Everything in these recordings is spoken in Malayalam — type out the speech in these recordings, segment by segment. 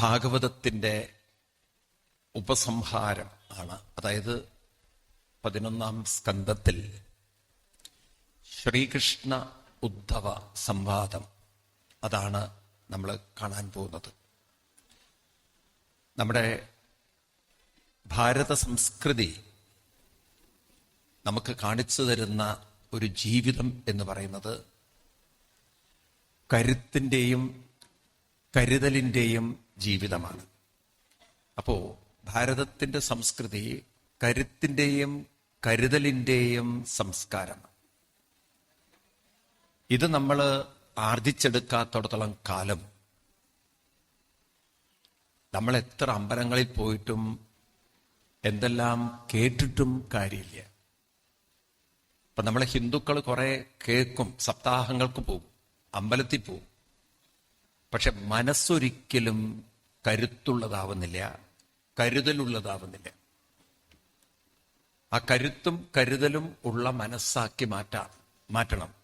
ഭാഗവതത്തിന്റെ ഉപസംഹാരം ആണ്. അതായത് പതിനൊന്നാം സ്കന്ധത്തിൽ ശ്രീകൃഷ്ണ ഉദ്ധവ സംവാദം. അതാണ് നമ്മൾ കാണാൻ പോകുന്നത്. നമ്മുടെ ഭാരത സംസ്കൃതി നമുക്ക് കാണിച്ചു തരുന്ന ഒരു ജീവിതം എന്ന് പറയുന്നത് കരുത്തിന്റെയും കരുതലിന്റെയും ജീവിതമാണ്. അപ്പോ ഭാരതത്തിന്റെ സംസ്കൃതി കരുത്തിന്റെയും കരുതലിന്റെയും സംസ്കാരമാണ്. ഇത് നമ്മൾ ആർജിച്ചെടുക്കാത്തടത്തോളം കാലം നമ്മൾ എത്ര അമ്പലങ്ങളിൽ പോയിട്ടും എന്തെല്ലാം കേട്ടിട്ടും കാര്യമില്ല. ഇപ്പം നമ്മളെ ഹിന്ദുക്കൾ കുറേ കേൾക്കും സപ്താഹങ്ങൾക്ക് പോകും അമ്പലത്തിൽ പോകും. പക്ഷെ മനസ്സൊരിക്കലും കരുത്തുള്ളതാവുന്നില്ല കരുതലുള്ളതാവുന്നില്ല. ആ കരുത്തും കരുതലും ഉള്ള മനസ്സാക്കി മാറ്റാ മാറ്റണം.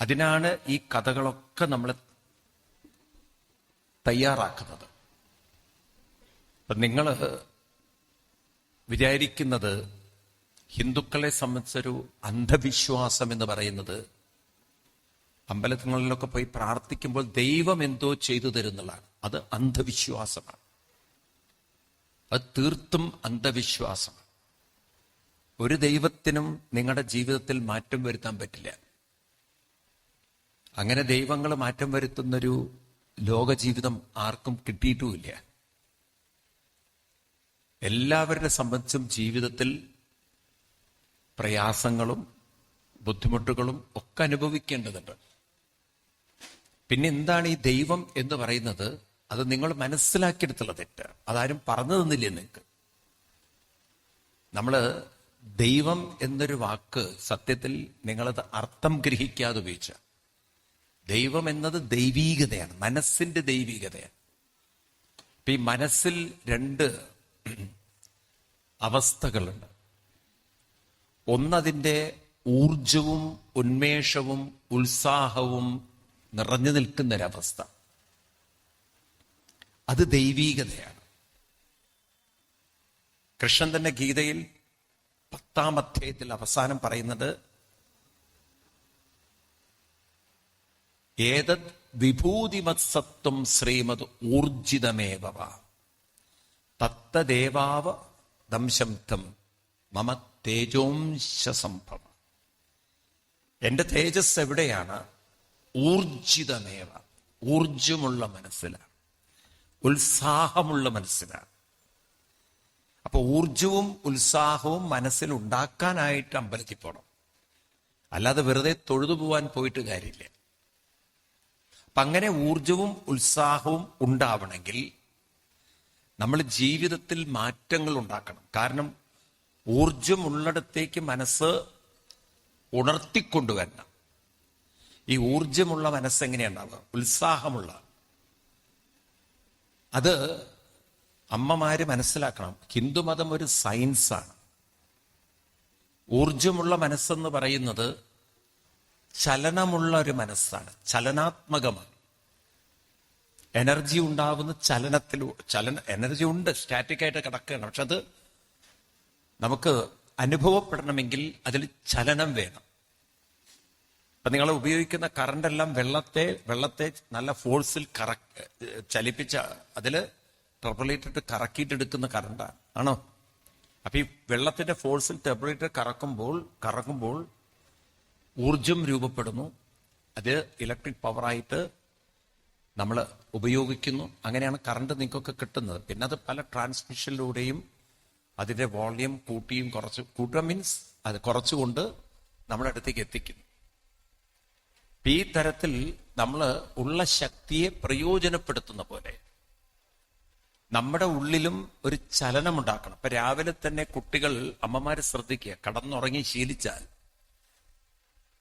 അതിനാണ് ഈ കഥകളൊക്കെ നമ്മൾ തയ്യാറാക്കുന്നത്. നിങ്ങൾ വിചാരിക്കുന്നത് ഹിന്ദുക്കളെ സംബന്ധിച്ചൊരു അന്ധവിശ്വാസം എന്ന് പറയുന്നത് അമ്പലങ്ങളിലൊക്കെ പോയി പ്രാർത്ഥിക്കുമ്പോൾ ദൈവം എന്തോ ചെയ്തു തരുന്നതാണ് അത് അന്ധവിശ്വാസമാണ്. അത് തീർത്തും അന്ധവിശ്വാസമാണ്. ഒരു ദൈവത്തിനും നിങ്ങളുടെ ജീവിതത്തിൽ മാറ്റം വരുത്താൻ പറ്റില്ല. അങ്ങനെ ദൈവങ്ങൾ മാറ്റം വരുത്തുന്നൊരു ലോക ജീവിതം ആർക്കും കിട്ടിയിട്ടുമില്ല. എല്ലാവരുടെ സംബന്ധിച്ചും ജീവിതത്തിൽ പ്രയാസങ്ങളും ബുദ്ധിമുട്ടുകളും ഒക്കെ അനുഭവിക്കേണ്ടതുണ്ട്. പിന്നെ എന്താണ് ഈ ദൈവം എന്ന് പറയുന്നത്? അത് നിങ്ങൾ മനസ്സിലാക്കിയെടുത്തുള്ള തെറ്റ്. അതാരും പറഞ്ഞു തന്നില്ല നിങ്ങൾക്ക് നമ്മൾ ദൈവം എന്നൊരു വാക്ക് സത്യത്തിൽ നിങ്ങളത് അർത്ഥം ഗ്രഹിക്കാതെ ഉപയോഗിച്ച. ദൈവം എന്നത് ദൈവീകതയാണ്. മനസ്സിന്റെ ദൈവീകതയാണ്. ഇപ്പൊ ഈ മനസ്സിൽ രണ്ട് അവസ്ഥകളുണ്ട്. ഒന്നതിന്റെ ഊർജവും ഉന്മേഷവും ഉത്സാഹവും നിറഞ്ഞു നിൽക്കുന്നൊരവസ്ഥ. അത് ദൈവീകതയാണ്. കൃഷ്ണൻ തന്നെ ഗീതയിൽ പത്താം അധ്യായത്തിൽ അവസാനം പറയുന്നത് ഏതത് വിഭൂതിമത്സത്വം ശ്രീമത് ഊർജിതമേവ തത്തദേവാവ ദംശബ്ദം മമ തേജോംശ സംഭവം. എന്റെ തേജസ് എവിടെയാണ്? ഊർജിതമേവ. ഊർജമുള്ള മനസ്സിലാണ് ഉത്സാഹമുള്ള മനസ്സിലാണ് അപ്പൊ ഊർജവും ഉത്സാഹവും മനസ്സിൽ ഉണ്ടാക്കാനായിട്ട് അമ്പലത്തിൽ പോണം. അല്ലാതെ വെറുതെ തൊഴുതു പോവാൻ പോയിട്ട് കാര്യമില്ല. അപ്പൊ അങ്ങനെ ഊർജവും ഉത്സാഹവും ഉണ്ടാവണമെങ്കിൽ നമ്മൾ ജീവിതത്തിൽ മാറ്റങ്ങൾ ഉണ്ടാക്കണം. കാരണം ഊർജമുള്ളിടത്തേക്ക് മനസ്സ് ഉണർത്തിക്കൊണ്ടുവരണം. ഈ ഊർജമുള്ള മനസ്സെങ്ങനെയുണ്ടാവുക ഉത്സാഹമുള്ള. അത് അമ്മമാര് മനസ്സിലാക്കണം. ഹിന്ദുമതം ഒരു സയൻസാണ്. ഊർജമുള്ള മനസ്സെന്ന് പറയുന്നത് ചലനമുള്ള ഒരു മനസ്സാണ്. ചലനാത്മകമാണ്. എനർജി ഉണ്ടാവുന്ന ചലനത്തിൽ ചലന എനർജി ഉണ്ട് സ്റ്റാറ്റിക് ആയിട്ട് കിടക്കുകയാണ്. പക്ഷെ അത് നമുക്ക് അനുഭവപ്പെടണമെങ്കിൽ അതിൽ ചലനം വേണം. അപ്പൊ നിങ്ങൾ ഉപയോഗിക്കുന്ന കറണ്ട് എല്ലാം വെള്ളത്തെ വെള്ളത്തെ നല്ല ഫോഴ്സിൽ കറ ചലിപ്പിച്ച അതിൽ ടെർബുലേറ്റർ കറക്കിയിട്ടെടുക്കുന്ന കറണ്ടാണ്. ആണോ? അപ്പൊ ഈ വെള്ളത്തിന്റെ ഫോഴ്സിൽ ടെർബുലേറ്റർ കറക്കുമ്പോൾ കറക്കുമ്പോൾ ഊർജം രൂപപ്പെടുന്നു. അത് ഇലക്ട്രിക് പവറായിട്ട് നമ്മൾ ഉപയോഗിക്കുന്നു. അങ്ങനെയാണ് കറണ്ട് നിങ്ങൾക്കൊക്കെ കിട്ടുന്നത്. പിന്നെ അത് പല ട്രാൻസ്മിഷനിലൂടെയും അതിന്റെ വോളിയം കൂട്ടിയും കുറച്ച് കൂട്ടുക മീൻസ് അത് കുറച്ചുകൊണ്ട് നമ്മുടെ അടുത്തേക്ക് എത്തിക്കുന്നു. ഈ തരത്തിൽ നമ്മൾ ഉള്ള ശക്തിയെ പ്രയോജനപ്പെടുത്തുന്ന പോലെ നമ്മുടെ ഉള്ളിലും ഒരു ചലനം ഉണ്ടാക്കണം ഇപ്പൊ രാവിലെ തന്നെ കുട്ടികൾ അമ്മമാരെ ശ്രദ്ധിക്കുക കടന്നുറങ്ങി ശീലിച്ചാൽ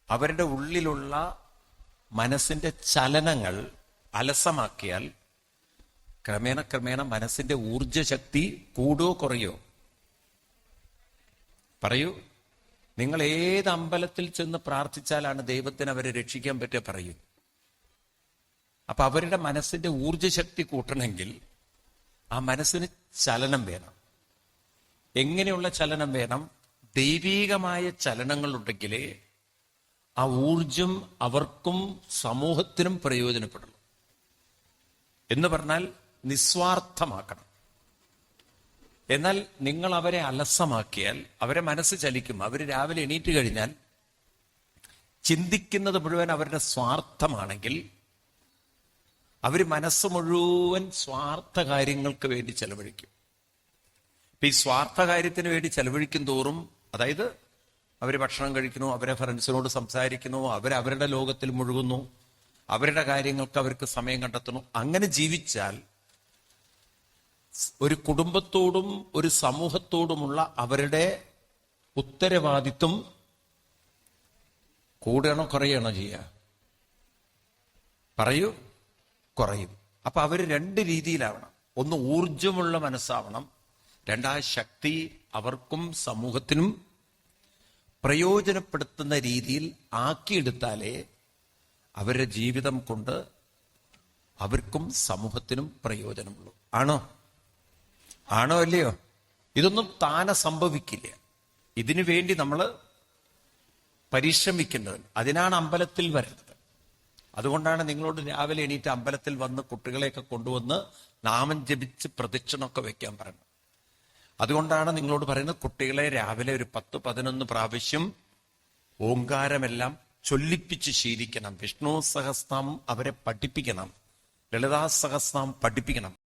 അവരുടെ ഉള്ളിലുള്ള മനസ്സിന്റെ ചലനങ്ങൾ അലസമാക്കിയാൽ ക്രമേണ ക്രമേണ മനസ്സിന്റെ ഊർജശക്തി കൂടുകയോ കുറയോ പറയൂ. നിങ്ങൾ ഏത് അമ്പലത്തിൽ ചെന്ന് പ്രാർത്ഥിച്ചാലാണ് ദൈവത്തിന് അവരെ രക്ഷിക്കാൻ പറ്റുക പറയും. അപ്പൊ അവരുടെ മനസ്സിന്റെ ഊർജശക്തി കൂട്ടണമെങ്കിൽ ആ മനസ്സിന് ചലനം വേണം. എങ്ങനെയുള്ള ചലനം വേണം? ദൈവീകമായ ചലനങ്ങളുണ്ടെങ്കിലേ ആ ഊർജം അവർക്കും സമൂഹത്തിനും പ്രയോജനപ്പെടുള്ളൂ. എന്ന് പറഞ്ഞാൽ നിസ്വാർത്ഥമാക്കണം. എന്നാൽ നിങ്ങൾ അവരെ അലസമാക്കിയാൽ അവരെ മനസ്സ് ചലിക്കും. അവർ രാവിലെ എണീറ്റ് കഴിഞ്ഞാൽ ചിന്തിക്കുന്നത് മുഴുവൻ അവരുടെ സ്വാർത്ഥമാണെങ്കിൽ അവർ മനസ്സ് മുഴുവൻ സ്വാർത്ഥ കാര്യങ്ങൾക്ക് വേണ്ടി ചെലവഴിക്കും. ഇപ്പൊ ഈ സ്വാർത്ഥ കാര്യത്തിന് വേണ്ടി ചെലവഴിക്കും തോറും അതായത് അവർ ഭക്ഷണം കഴിക്കുന്നു അവരെ ഫ്രണ്ട്സിനോട് സംസാരിക്കുന്നു അവർ അവരുടെ ലോകത്തിൽ മുഴുകുന്നു അവരുടെ കാര്യങ്ങൾക്ക് അവർക്ക് സമയം കണ്ടെത്തുന്നു അങ്ങനെ ജീവിച്ചാൽ ഒരു കുടുംബത്തോടും ഒരു സമൂഹത്തോടുമുള്ള അവരുടെ ഉത്തരവാദിത്വം കൂടുകയാണോ കുറയണോ ചെയ്യുക പറയൂ കുറയും. അപ്പൊ അവർ രണ്ട് രീതിയിലാവണം. ഒന്ന് ഊർജമുള്ള മനസ്സാവണം. രണ്ടാ ശക്തി അവർക്കും സമൂഹത്തിനും പ്രയോജനപ്പെടുത്തുന്ന രീതിയിൽ ആക്കിയെടുത്താലേ അവരുടെ ജീവിതം കൊണ്ട് അവർക്കും സമൂഹത്തിനും പ്രയോജനമുള്ളൂ. ആണോ? ആണോ അല്ലയോ? ഇതൊന്നും താനെ സംഭവിക്കില്ല. ഇതിനു വേണ്ടി നമ്മൾ പരിശ്രമിക്കേണ്ടത് അതിനാണ് അമ്പലത്തിൽ വരുന്നത്. അതുകൊണ്ടാണ് നിങ്ങളോട് രാവിലെ എണീറ്റ് അമ്പലത്തിൽ വന്ന് കുട്ടികളെയൊക്കെ കൊണ്ടുവന്ന് നാമം ജപിച്ച് പ്രദക്ഷിണമൊക്കെ വെക്കാൻ പറയുന്നത്. അതുകൊണ്ടാണ് നിങ്ങളോട് പറയുന്നത് കുട്ടികളെ രാവിലെ ഒരു പത്ത് പതിനൊന്ന് പ്രാവശ്യം ഓങ്കാരമെല്ലാം ചൊല്ലിപ്പിച്ച് ശീലിക്കണം. വിഷ്ണു സഹസ്രം അവരെ പഠിപ്പിക്കണം. ലളിതാ സഹസ്രം പഠിപ്പിക്കണം.